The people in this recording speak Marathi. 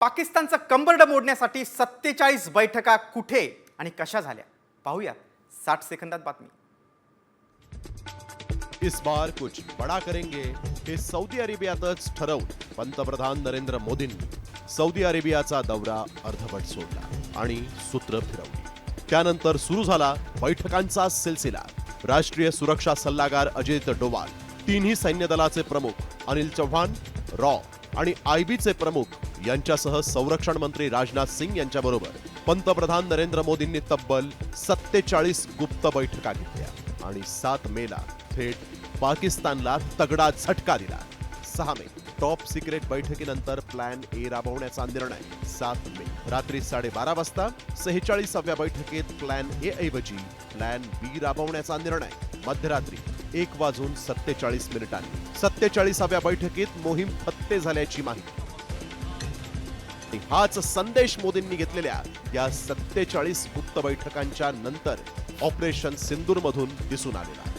पाकिस्तानचं कंबरड मोडण्यासाठी सत्तेचाळीस बैठका कुठे आणि कशा झाल्या? पाहूया साठ सेकंदात बातमी. इस बार कुछ बडा करेंगे हे सौदी अरेबियातच ठरवून पंतप्रधान नरेंद्र मोदींनी सौदी अरेबियाचा दौरा अर्धवट सोडला आणि सूत्र फिरवली. त्यानंतर सुरू झाला बैठकांचा सिलसिला. राष्ट्रीय सुरक्षा सल्लागार अजित डोवाल तिन्ही सैन्य दलाचे प्रमुख अनिल चव्हाण रॉ. आणि आयबीचे प्रमुख यांच्यासह संरक्षण मंत्री राजनाथ सिंग यांच्याबरोबर पंतप्रधान नरेंद्र मोदींनी तब्बल सत्तेचाळीस गुप्त बैठका घेतल्या आणि सात मेला थेट पाकिस्तानला तगडा झटका दिला. सहा मे टॉप सिक्रेट बैठकीनंतर प्लॅन ए राबवण्याचा निर्णय. सात मे रात्री साडेबारा वाजता सेहेचाळीसाव्या बैठकीत प्लॅन ए ऐवजी प्लॅन बी राबवण्याचा निर्णय. मध्यरात्री एक वाजून सत्तेचाळीस मिनिटांनी. सत्तेचाळीसाव्या बैठकीत मोहीम फत्ते झाल्याची माहिती. हाच संदेश मोदींनी घेतलेल्या या सत्तेचाळीस गुप्त बैठकांच्या नंतर ऑपरेशन सिंदूरमधून दिसून आलेला.